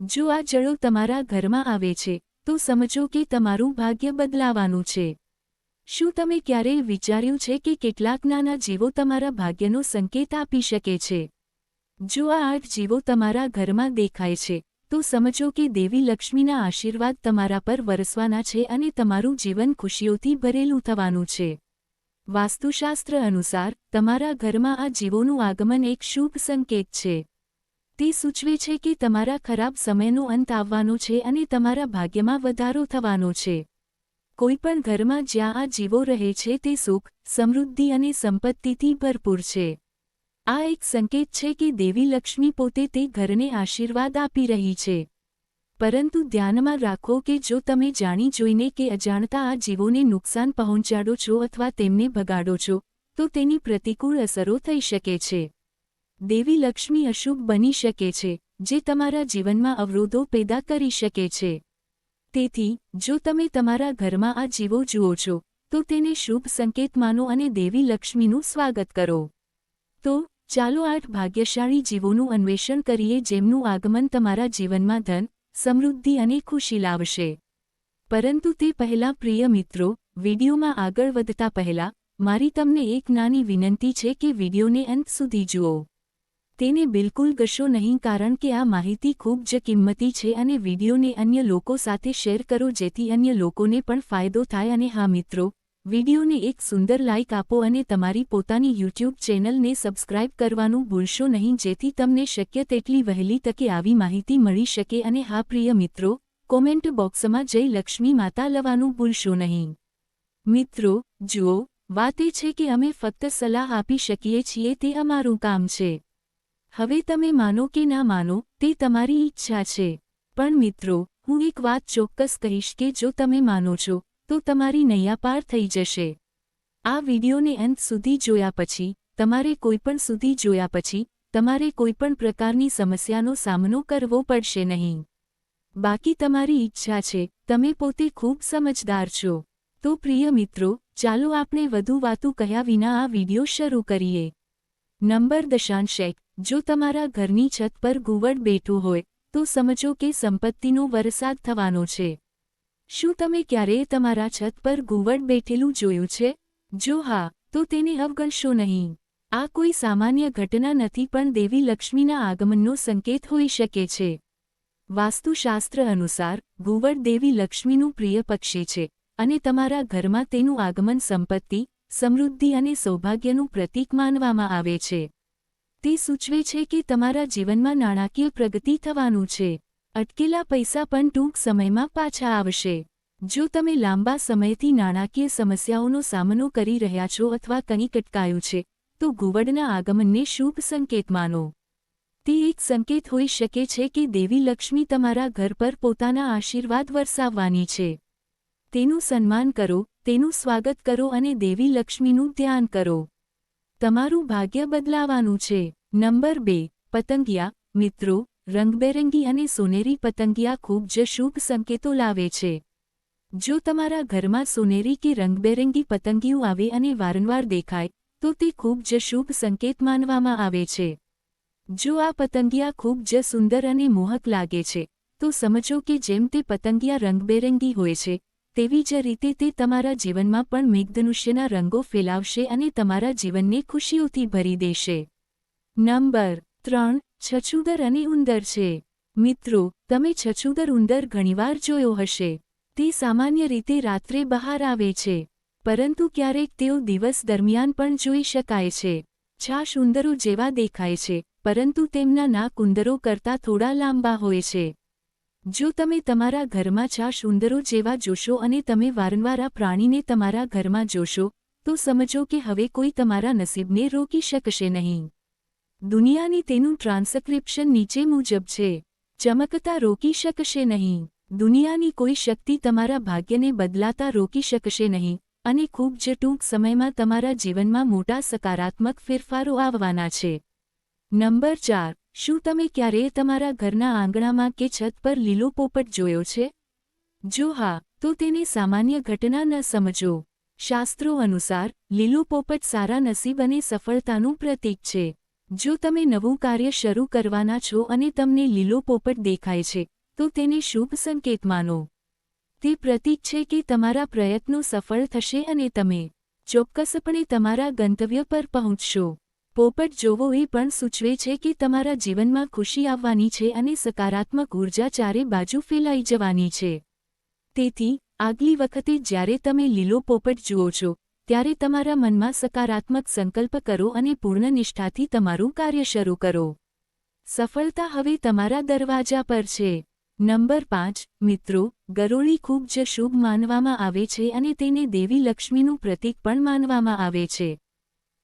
જો આ જળો તમારા ઘરમાં આવે છે, તો સમજો કે તમારું ભાગ્ય બદલાવાનું છે. શું તમે ક્યારેય વિચાર્યું છે કે કેટલાક નાના જીવો તમારા ભાગ્યનો સંકેત આપી શકે છે? જો આ આઠ જીવો તમારા ઘરમાં દેખાય છે, તો સમજો કે દેવી લક્ષ્મીના આશીર્વાદ તમારા પર વરસવાના છે અને તમારું જીવન ખુશીઓથી ભરેલું થવાનું છે. વાસ્તુશાસ્ત્ર અનુસાર, તમારા ઘરમાં આ જીવોનું આગમન એક શુભ સંકેત છે. તે સૂચવે છે કે તમારા ખરાબ સમયનો અંત આવવાનો છે અને તમારા ભાગ્યમાં વધારો થવાનો છે. કોઈપણ ઘરમાં જ્યાં આ જીવો રહે છે તે સુખ, સમૃદ્ધિ અને સંપત્તિથી ભરપૂર છે. આ એક સંકેત છે કે દેવી લક્ષ્મી પોતે તે ઘરને આશીર્વાદ આપી રહી છે. પરંતુ ધ્યાનમાં રાખો કે જો તમે જાણી જોઈને કે અજાણતા આ જીવોને નુકસાન પહોંચાડો છો અથવા તેમને ભગાડો છો, તો તેની પ્રતિકૂળ અસરો થઈ શકે છે. દેવી લક્ષ્મી અશુભ બની શકે છે, જે તમારા જીવનમાં અવરોધો પેદા કરી શકે છે. તેથી, જો તમે તમારા ઘરમાં આ જીવો જુઓ છો, તો તેને શુભ સંકેત માનો અને દેવી લક્ષ્મીનું સ્વાગત કરો. તો, ચાલો આઠ ભાગ્યશાળી જીવોનું અન્વેષણ કરીએ જેમનું આગમન તમારા જીવનમાં ધન, સમૃદ્ધિ અને ખુશી લાવશે. પરંતુ તે પહેલાં પ્રિય મિત્રો, વિડીયોમાં આગળ વધતા પહેલાં, મારી તમને એક નાની વિનંતી છે કે વિડીયોને અંત સુધી જુઓ. તેને બિલકુલ ગશો નહીં કારણ કે આ માહિતી ખૂબ જ કિંમતી છે અને વિડીયોને અન્ય લોકો સાથે શેર કરો જેથી અન્ય લોકોને પણ ફાયદો થાય અને હા મિત્રો, વિડીયોને એક સુંદર લાઇક આપો અને તમારી પોતાની યુટ્યુબ ચેનલને સબસ્ક્રાઇબ કરવાનું ભૂલશો નહીં જેથી તમને શક્ય તેટલી વહેલી તકે આવી માહિતી મળી શકે અને હા પ્રિય મિત્રો, કોમેન્ટ બોક્સમાં જય લક્ષ્મી માતા લવાનું ભૂલશો નહીં. મિત્રો, જુઓ, વાત એ છે કે અમે ફક્ત સલાહ આપી શકીએ છીએ તે અમારું કામ છે. હવે તમે માનો કે ના માનો, તે તમારી ઈચ્છા છે. પણ મિત્રો, હું એક વાત ચોક્કસ કહીશ કે જો તમે માનો છો, તો તમારી નૈયા પાર થઈ જશે. આ વિડિયોને અંત સુધી જોયા પછી, તમારે કોઈપણ સુધી જોયા પછી, તમારે કોઈપણ પ્રકારની સમસ્યાનો સામનો કરવો પડશે નહીં. બાકી તમારી ઈચ્છા છે, તમે પોતે ખૂબ સમજદાર છો. તો પ્રિય મિત્રો, ચાલો આપણે વધુ વાતું કહ્યા વિના આ વીડિયો શરૂ કરીએ. નંબર દશાંશ એક જો તમારા ઘરની છત પર ઘુવડ બેઠું હોય, તો સમજો કે સંપત્તિનો વરસાદ થવાનો છે. શું તમે ક્યારેય તમારા છત પર ઘુવડ બેઠેલું જોયું છે? જો હા, તો તેને અવગણશો નહીં. આ કોઈ સામાન્ય ઘટના નથી પણ દેવી લક્ષ્મીના આગમનનો સંકેત હોઈ શકે છે. વાસ્તુશાસ્ત્ર અનુસાર ઘુવડ દેવી લક્ષ્મીનું પ્રિય પક્ષી છે અને તમારા ઘરમાં તેનું આગમન સંપત્તિ, સમૃદ્ધિ અને સૌભાગ્યનું પ્રતીક માનવામાં આવે છે. તે સૂચવે છે કે તમારા જીવનમાં નાણાકીય પ્રગતિ થવાનું છે. અટકેલા પૈસા પણ ટૂંક સમયમાં પાછા આવશે. જો તમે લાંબા સમયથી નાણાકીય સમસ્યાઓનો સામનો કરી રહ્યા છો અથવા કંઈક અટકાયું છે, તો ઘુવડના આગમનને શુભ સંકેત માનો. તે એક સંકેત હોઈ શકે છે કે દેવી લક્ષ્મી તમારા ઘર પર પોતાના આશીર્વાદ વરસાવવાની છે. તેનું સન્માન કરો, તેનું સ્વાગત કરો અને દેવી લક્ષ્મીનું ધ્યાન કરો. તમારું ભાગ્ય બદલાવાનું છે. નંબર બે, પતંગિયા, મિત્રો, રંગબેરંગી અને સોનેરી પતંગિયા ખૂબ જ શુભ સંકેતો લાવે છે. જો તમારા ઘરમાં સોનેરી કે રંગબેરંગી પતંગીઓ આવે અને વારંવાર દેખાય, તો તે ખૂબ જ શુભ સંકેત માનવામાં આવે છે. જો આ પતંગિયા ખૂબ જ સુંદર અને મોહક લાગે છે, તો સમજો કે જેમ તે પતંગિયા રંગબેરંગી હોય છે તેવી જ રીતે તે તમારા જીવનમાં પણ મેઘધનુષ્યના રંગો ફેલાવશે અને તમારા જીવનને ખુશીઓથી ભરી દેશે. નંબર ત્રણ, છછુદર અને ઉંદર છે. મિત્રો, તમે છછુદર, ઉંદર ઘણીવાર જોયો હશે. તે સામાન્ય રીતે રાત્રે બહાર આવે છે. પરંતુ ક્યારેક તેઓ દિવસ દરમિયાન પણ જોઈ શકાય છે. છાશ ઉંદરો જેવા દેખાય છે, પરંતુ તેમના નાક ઉંદરો કરતાં થોડા લાંબા હોય છે. જો તમે તમારા ઘરમાં છાશ ઉંદરો જેવા જોશો અને તમે વારંવાર આ પ્રાણીને તમારા ઘરમાં જોશો, તો સમજો કે હવે કોઈ તમારા નસીબને રોકી શકશે નહીં. દુનિયાની તેનું ટ્રાન્સક્રિપ્શન નીચે મુજબ છે. ચમકતા રોકી શકશે નહીં. દુનિયાની કોઈ શક્તિ તમારા ભાગ્યને બદલાતા રોકી શકશે નહીં અને ખૂબ જ ટૂંક સમયમાં તમારા જીવનમાં મોટા સકારાત્મક ફેરફારો આવવાના છે. નંબર ચાર. શું તમે ક્યારેય તમારા ઘરના આંગણામાં કે છત પર લીલો પોપટ જોયો છે? જો હા, તો તેને સામાન્ય ઘટના ન સમજો. શાસ્ત્રો અનુસાર, લીલો પોપટ સારા નસીબ અને સફળતાનું પ્રતીક છે. જો તમે નવું કાર્ય શરૂ કરવાના છો અને તમને લીલો પોપટ દેખાય છે, તો તેને શુભ સંકેત માનો. તે પ્રતીક છે કે તમારા પ્રયત્નો સફળ થશે અને તમે ચોક્કસપણે તમારા ગંતવ્ય પર પહોંચશો. પોપટ જોવો એ પણ સૂચવે છે કે તમારા જીવનમાં ખુશી આવવાની છે અને સકારાત્મક ઊર્જા ચારે બાજુ ફેલાઈ જવાની છે. તેથી, આગલી વખતે જ્યારે તમે લીલો પોપટ જુઓ છો, ત્યારે તમારા મનમાં સકારાત્મક સંકલ્પ કરો અને પૂર્ણ નિષ્ઠાથી તમારું કાર્ય શરૂ કરો. સફળતા હવે તમારા દરવાજા પર છે. નંબર પાંચ, મિત્રો, ગરોળી ખૂબ જ શુભ માનવામાં આવે છે અને તેને દેવી લક્ષ્મીનું પ્રતીક પણ માનવામાં આવે છે.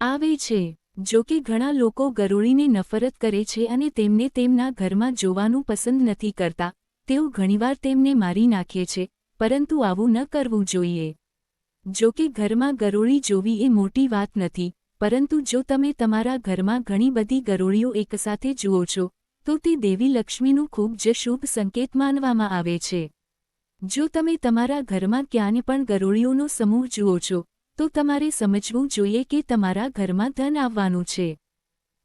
આવે છે. જો કે ઘણા લોકો ગરોળીને નફરત કરે છે અને તેમને તેમના ઘરમાં જોવાનું પસંદ નથી કરતા, તેઓ ઘણીવાર તેમને મારી નાખે છે, પરંતુ આવું ન કરવું જોઈએ. જો કે ઘરમાં ગરોળી જોવી એ મોટી વાત નથી, પરંતુ જો તમે તમારા ઘરમાં ઘણી બધી ગરોળીઓ એકસાથે જુઓ છો, તો તે દેવી લક્ષ્મીનું ખૂબ જ શુભ સંકેત માનવામાં આવે છે. જો તમે તમારા ઘરમાં ક્યાંય પણ ગરોળીઓનો સમૂહ જુઓ છો તો તમારે સમજવું જોઈએ કે તમારા ઘરમાં ધન આવવાનું છે.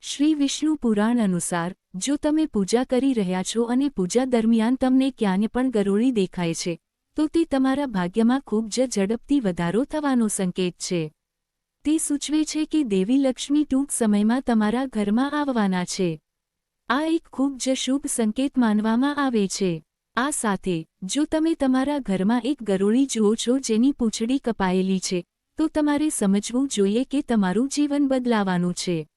શ્રી વિષ્ણુ પુરાણ અનુસાર, જો તમે પૂજા કરી રહ્યા છો અને પૂજા દરમિયાન તમને ક્યાંય પણ ગરોળી દેખાય છે, તો તે તમારા ભાગ્યમાં ખૂબ જ ઝડપથી વધારો થવાનો સંકેત છે. તે સૂચવે છે કે દેવી લક્ષ્મી ટૂંક સમયમાં તમારા ઘરમાં આવવાના છે. આ એક ખૂબ જ શુભ સંકેત માનવામાં આવે છે. આ સાથે, જો તમે તમારા ઘરમાં એક ગરોળી જુઓ છો જેની પૂંછડી કપાયેલી છે તો તમારે સમજવું જોઈએ કે તમારું જીવન બદલાવાનું છે.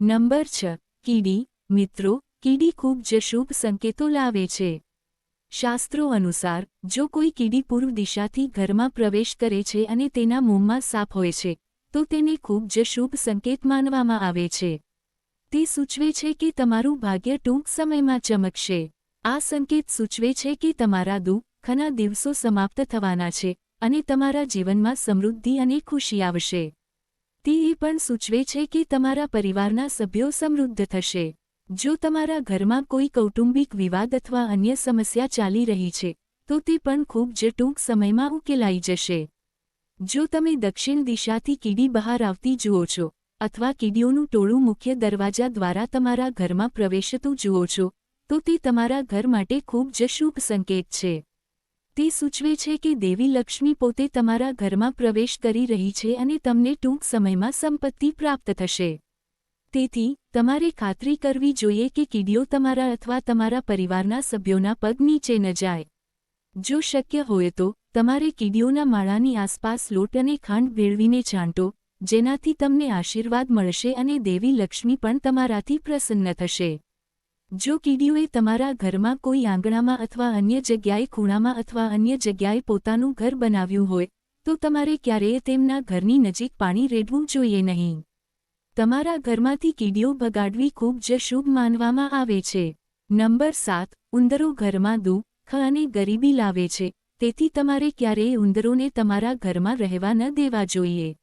નંબર છ, કીડી, મિત્રો, કીડી ખૂબ જ શુભ સંકેતો લાવે છે. શાસ્ત્રો અનુસાર, જો કોઈ કીડી પૂર્વ દિશાથી ઘરમાં પ્રવેશ કરે છે અને તેના મોંમાં સાપ હોય છે, તો તેને ખૂબ જ શુભ સંકેત માનવામાં આવે છે. તે સૂચવે છે કે તમારું ભાગ્ય ટૂંક સમયમાં ચમકશે. આ સંકેત સૂચવે છે કે તમારા દુઃખના દિવસો સમાપ્ત થવાના છે અને તમારા જીવનમાં સમૃદ્ધિ અને ખુશી આવશે. તે એ પણ સૂચવે છે કે તમારા પરિવારના સભ્યો સમૃદ્ધ થશે. જો તમારા ઘરમાં કોઈ કૌટુંબિક વિવાદ અથવા અન્ય સમસ્યા ચાલી રહી છે, તો તે પણ ખૂબ જ ટૂંક સમયમાં ઉકેલાઈ જશે. જો તમે દક્ષિણ દિશાથી કીડી બહાર આવતી જુઓ છો, અથવા કીડીઓનું ટોળું મુખ્ય દરવાજા દ્વારા તમારા ઘરમાં પ્રવેશતું જુઓ છો, તો તે તમારા ઘર માટે ખૂબ જ શુભ સંકેત છે. તે સૂચવે છે કે દેવી લક્ષ્મી પોતે તમારા ઘરમાં પ્રવેશ કરી રહી છે અને તમને ટૂંક સમયમાં સંપત્તિ પ્રાપ્ત થશે. તેથી, તમારે ખાતરી કરવી જોઈએ કે કીડીઓ તમારા અથવા તમારા પરિવારના સભ્યોના પગ નીચે ન જાય. જો શક્ય હોય તો, તમારે કીડીઓના માળાની આસપાસ લોટ અને ખાંડ ભેળવીને છાંટો, જેનાથી તમને આશીર્વાદ મળશે અને દેવી લક્ષ્મી પણ તમારાથી પ્રસન્ન થશે. જો કીડીઓએ તમારા ઘરમાં કોઈ આંગણામાં અથવા અન્ય જગ્યાએ ખૂણામાં અથવા અન્ય જગ્યાએ પોતાનું ઘર બનાવ્યું હોય, તો તમારે ક્યારેય તેમના ઘરની નજીક પાણી રેડવું જોઈએ નહીં. તમારા ઘરમાંથી કીડીઓ ભગાડવી ખૂબ જ શુભ માનવામાં આવે છે. નંબર સાત, ઉંદરો ઘરમાં દુઃખ અને ગરીબી લાવે છે. તેથી તમારે ક્યારેય ઉંદરોને તમારા ઘરમાં રહેવા ન દેવા જોઈએ.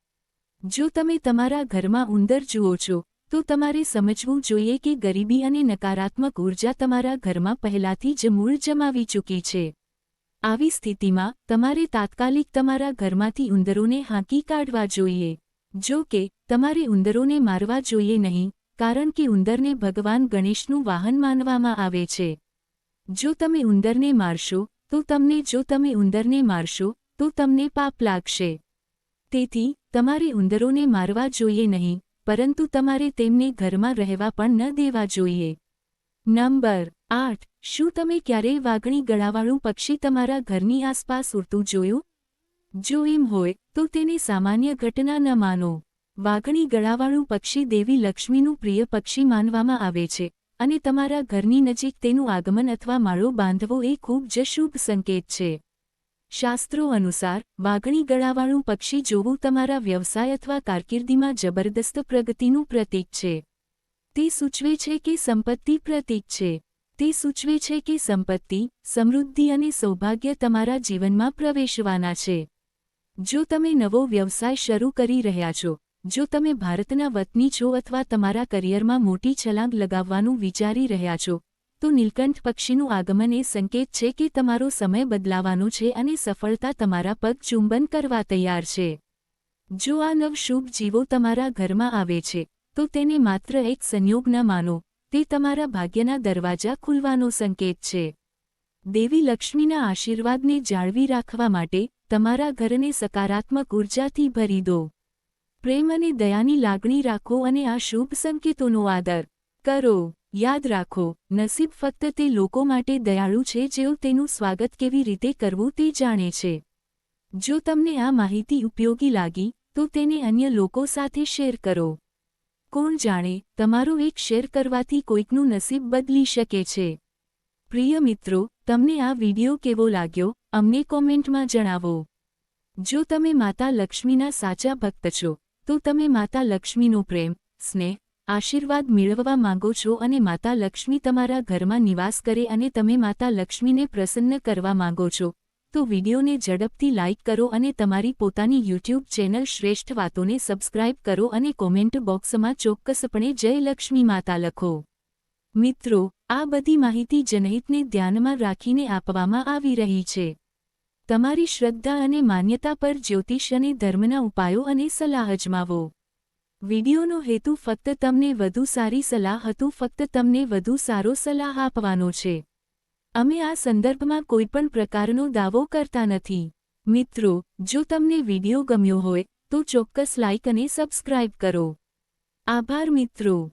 જો તમે તમારા ઘરમાં ઉંદર જુઓ છો તો તમારે સમજવું જોઈએ કે ગરીબી અને નકારાત્મક ઊર્જા તમારા ઘરમાં પહેલાથી જ મૂળ જમાવી ચૂકી છે. આવી સ્થિતિમાં તમારે તાત્કાલિક તમારા ઘરમાંથી ઉંદરોને હાંકી કાઢવા જોઈએ. જો કે, તમારે ઉંદરોને મારવા જોઈએ નહીં, કારણ કે ઉંદરને ભગવાન ગણેશનું વાહન માનવામાં આવે છે. જો તમે ઉંદરને મારશો, તો તમને જો તમે ઉંદરને મારશો, તો તમને પાપ લાગશે. તેથી, તમારે ઉંદરોને મારવા જોઈએ નહીં પરંતુ તમારે તેમને ઘરમાં રહેવા પણ ન દેવા જોઈએ. નંબર આઠ. શું તમે ક્યારેય વાઘણી ગળાવાળું પક્ષી તમારા ઘરની આસપાસ ઉડતું જોયું? જો એમ હોય, તો તેને સામાન્ય ઘટના ન માનો. વાઘણી ગળાવાળું પક્ષી દેવી લક્ષ્મીનું પ્રિય પક્ષી માનવામાં આવે છે, અને તમારા ઘરની નજીક તેનું આગમન અથવા માળો બાંધવો એ ખૂબ જ શુભ સંકેત છે. શાસ્ત્રો અનુસાર, વાઘણી ગળાવાળું પક્ષી જોવું તમારા વ્યવસાય અથવા કારકિર્દીમાં જબરદસ્ત પ્રગતિનું પ્રતીક છે. તે સૂચવે છે કે સંપત્તિ પ્રતીક છે. તે સૂચવે છે કે સંપત્તિ, સમૃદ્ધિ અને સૌભાગ્ય તમારા જીવનમાં પ્રવેશવાના છે. જો તમે નવો વ્યવસાય શરૂ કરી રહ્યા છો, જો તમે ભારતના વતની છો અથવા તમારા કરિયરમાં મોટી છલાંગ લગાવવાનું વિચારી રહ્યા છો તો નીલકંઠ પક્ષીનું આગમન એ સંકેત છે કે તમારો સમય બદલાવાનો છે અને સફળતા તમારા પગ ચુંબન કરવા તૈયાર છે. જો આ નવ શુભ જીવો તમારા ઘરમાં આવે છે, તો તેને માત્ર એક સંયોગ ન માનો, તે તમારા ભાગ્યના દરવાજા ખુલવાનો સંકેત છે. દેવી લક્ષ્મીના આશીર્વાદને જાળવી રાખવા માટે તમારા ઘરને સકારાત્મક ઉર્જાથી ભરી દો. પ્રેમ અને દયાની લાગણી રાખો અને આ શુભ સંકેતોનો આદર કરો. યાદ રાખો, નસીબ ફક્ત તે લોકો માટે દયાળુ છે જેઓ તેનું સ્વાગત કેવી રીતે કરવું તે જાણે છે. જો તમને આ માહિતી ઉપયોગી લાગી, તો તેને અન્ય લોકો સાથે શેર કરો. કોણ જાણે, તમારો એક શેર કરવાથી કોઈકનું નસીબ બદલી શકે છે. પ્રિય મિત્રો, તમને આ વિડિયો કેવો લાગ્યો, અમને કોમેન્ટમાં જણાવો. જો તમે માતા લક્ષ્મીના સાચા ભક્ત છો, તો તમે માતા લક્ષ્મીનો પ્રેમ, સ્નેહ આશીર્વાદ મેળવવા માંગો છો અને માતા લક્ષ્મી તમારા ઘરમાં નિવાસ કરે અને તમે માતા લક્ષ્મીને પ્રસન્ન કરવા માંગો છો, તો વિડિયોને ઝડપથી લાઇક કરો અને તમારી પોતાની યુટ્યુબ ચેનલ શ્રેષ્ઠ વાતોને સબસ્ક્રાઇબ કરો અને કોમેન્ટ બોક્સમાં ચોક્કસપણે જય લક્ષ્મી માતા લખો. મિત્રો, આ બધી માહિતી જનહિતને ધ્યાનમાં રાખીને આપવામાં આવી રહી છે. તમારી શ્રદ્ધા અને માન્યતા પર જ્યોતિષ અને ધર્મના ઉપાયો અને સલાહ અજમાવો. વિડિયોનો હેતુ ફક્ત તમને વધુ સારી સલાહ હતું, ફક્ત તમને વધુ સારો સલાહ આપવાનો છે. અમે આ સંદર્ભમાં કોઈપણ પ્રકારનો દાવો કરતા નથી. મિત્રો, જો તમને વિડિયો ગમ્યો હોય, તો ચોક્કસ લાઇક અને સબસ્ક્રાઇબ કરો. આભાર મિત્રો.